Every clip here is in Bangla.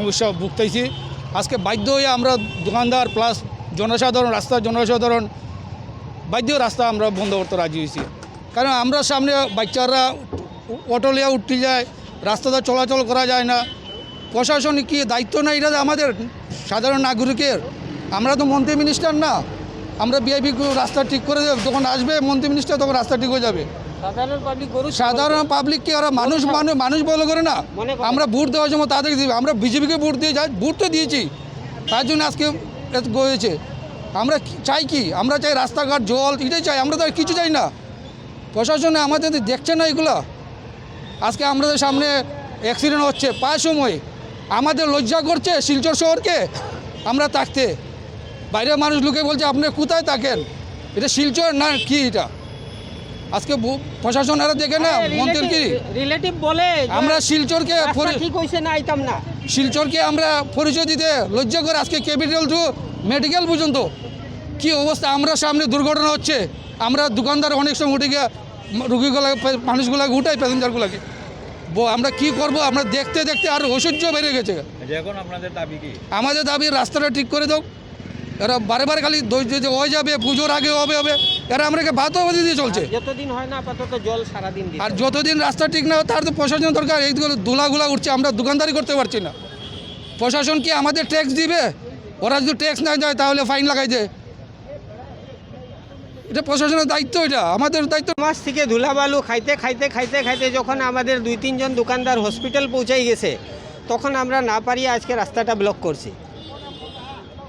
সমস্যা ভুগতেছি। আজকে বাধ্য হয়ে আমরা দোকানদার প্লাস জনসাধারণ রাস্তা জনসাধারণ, বাধ্য রাস্তা আমরা বন্ধ করতে রাজি হয়েছি। কারণ আমরা সামনে বাচ্চারা অটো লিয়া উঠতে যায়, রাস্তাতে চলাচল করা যায় না। প্রশাসনিক কি দায়িত্ব না? এটা আমাদের সাধারণ নাগরিকের। আমরা তো মন্ত্রী মিনিস্টার না। আমরা বিআইপি রাস্তা ঠিক করে দেব যখন আসবে মন্ত্রী মিনিস্টার তখন রাস্তা ঠিক হয়ে যাবে। সাধারণ পাবলিককে ওরা মানুষ মানুষ মানুষ বলে করে না। আমরা ভোট দেওয়ার জন্য তাদেরকে দিই আমরা বিজেপিকে ভোট দিয়ে যাই ভোট তো দিয়েছি। তার জন্য আজকে এত হয়েছে। আমরা চাই কি? আমরা চাই রাস্তাঘাট জল এটাই চাই। আমরা তো আর কিছু চাই না। প্রশাসনে আমাদের দেখছে না এগুলো। আজকে আমাদের সামনে অ্যাক্সিডেন্ট হচ্ছে। প্রায় সময় আমাদের লজ্জা করছে শিলচর শহরকে। আমরা থাকতে। বাইরের মানুষ লোকে বলছে আপনি কোথায় থাকেন? এটা শিলচর না কি এটা? আজকে প্রশাসন এরা দেখে না মন্ত্রীর কি? রিলেটিভ বলে আমরা শিলচরকে ঠিক হয়েছে না আইতাম না। শিলচরকে আমরা পরিচয় দিতে লজ্জা করে আজকে ক্যাপিটাল টু মেডিকেল পর্যন্ত। কি অবস্থা? আমরা সামনে দুর্ঘটনা হচ্ছে। আমরা দোকানদার অনেক সময় উঠে গিয়ে রুগীগুলা মানুষগুলাকে উঠাই প্যাসেঞ্জারগুলোকে। আমরা কি করব? আমরা দেখতে দেখতে আর ঐশ্বর্য বেড়ে গেছে। এখন আপনাদের দাবি কি? আমাদের দাবি রাস্তাটা ঠিক করে দাও। এরা বারে বারে খালি ধৈর্য যে হয়ে যাবে পুজোর আগে হবে হবে। এরা আমাকে ভাতও দিয়ে চলছে। যতদিন হয় না আপাতত জল সারাদিন আর যতদিন রাস্তা ঠিক না তার তো প্রশাসন দরকার। এইগুলো ধুলাগুলা উঠছে আমরা দোকানদারি করতে পারছি না। প্রশাসন কি আমাদের ট্যাক্স দিবে? ওরা যদি ট্যাক্স না দেয় তাহলে ফাইন লাগাই দেয় এটা প্রশাসনের দায়িত্ব এটা আমাদের দায়িত্ব। মাস থেকে ধুলাবালু খাইতে খাইতে খাইতে খাইতে যখন আমাদের দুই তিনজন দোকানদার হসপিটাল পৌঁছাই গেছে তখন আমরা না পারিয়ে আজকে রাস্তাটা ব্লক করছি।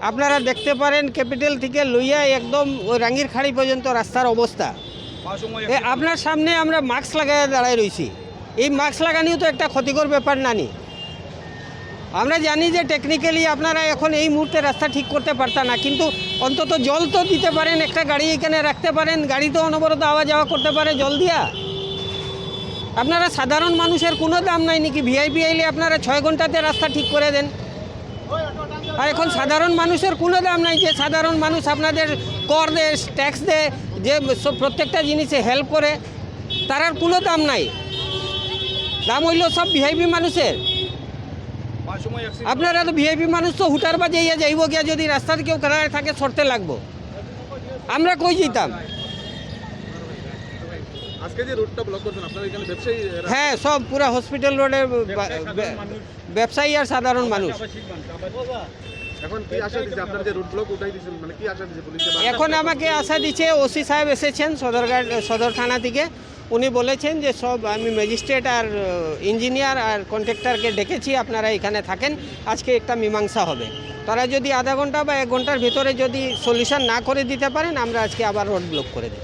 আপনারা দেখতে পারেন ক্যাপিটাল থেকে লইয়া একদম ওই রাঙ্গির খাড়ি পর্যন্ত রাস্তার অবস্থা। আপনার সামনে আমরা মাস্ক লাগাই দাঁড়ায় রয়েছি এই মাস্ক লাগানিও তো একটা ক্ষতিকর ব্যাপার নানি। আমরা জানি যে টেকনিক্যালি আপনারা এখন এই মুহূর্তে রাস্তা ঠিক করতে পারতা না, কিন্তু অন্তত জল তো দিতে পারেন, একটা গাড়ি এখানে রাখতে পারেন, গাড়ি তো অনবরত আওয়া যাওয়া করতে পারে জল দিয়া। আপনারা সাধারণ মানুষের কোনো দাম নাই নাকি? ভিআইপি আইলে আপনারা ছয় ঘন্টাতে রাস্তা ঠিক করে দেন। আর এখন সাধারণ মানুষের কোনো দাম নাই যে সাধারণ মানুষ আপনাদের কর দেয় ট্যাক্স দেয় যে প্রত্যেকটা জিনিসে হেল্প করে, তার আর কোনো দাম নাই। দাম হইল সব ভিআইপি মানুষের। আপনারা তো ভিআইপি মানুষ তো হুটার বাজে ইয়ে যাইব গিয়া যদি রাস্তাতে কেউ কারায় থাকে সরতে লাগবো। আমরা কই যেতাম আজকে যে রোডটা ব্লক করছেন আপনারা এখানে ব্যবসায়ী হ্যাঁ সব পুরা হসপিটাল রোডের ব্যবসায়ী আর সাধারণ মানুষ। এখন কি আশা দিচ্ছে আপনারা যে রোড ব্লক উঠাই দিয়েছেন মানে কি আশা দিচ্ছে পুলিশে বা- এখন আমাকে আশা দিচ্ছে ওসি সাহেব এসেছেন সদরঘাট সদর থানা থেকে উনি বলেছেন যে সব আমি ম্যাজিস্ট্রেট আর ইঞ্জিনিয়ার আর কন্ট্রাক্টরকে ডেকেছি আপনারা এখানে থাকেন আজকে একটা মীমাংসা হবে। তারা যদি আধা ঘণ্টা বা এক ঘণ্টার ভিতরে যদি সলিউশন না করে দিতে পারেন আমরা আজকে আবার রোড ব্লক করে দেব।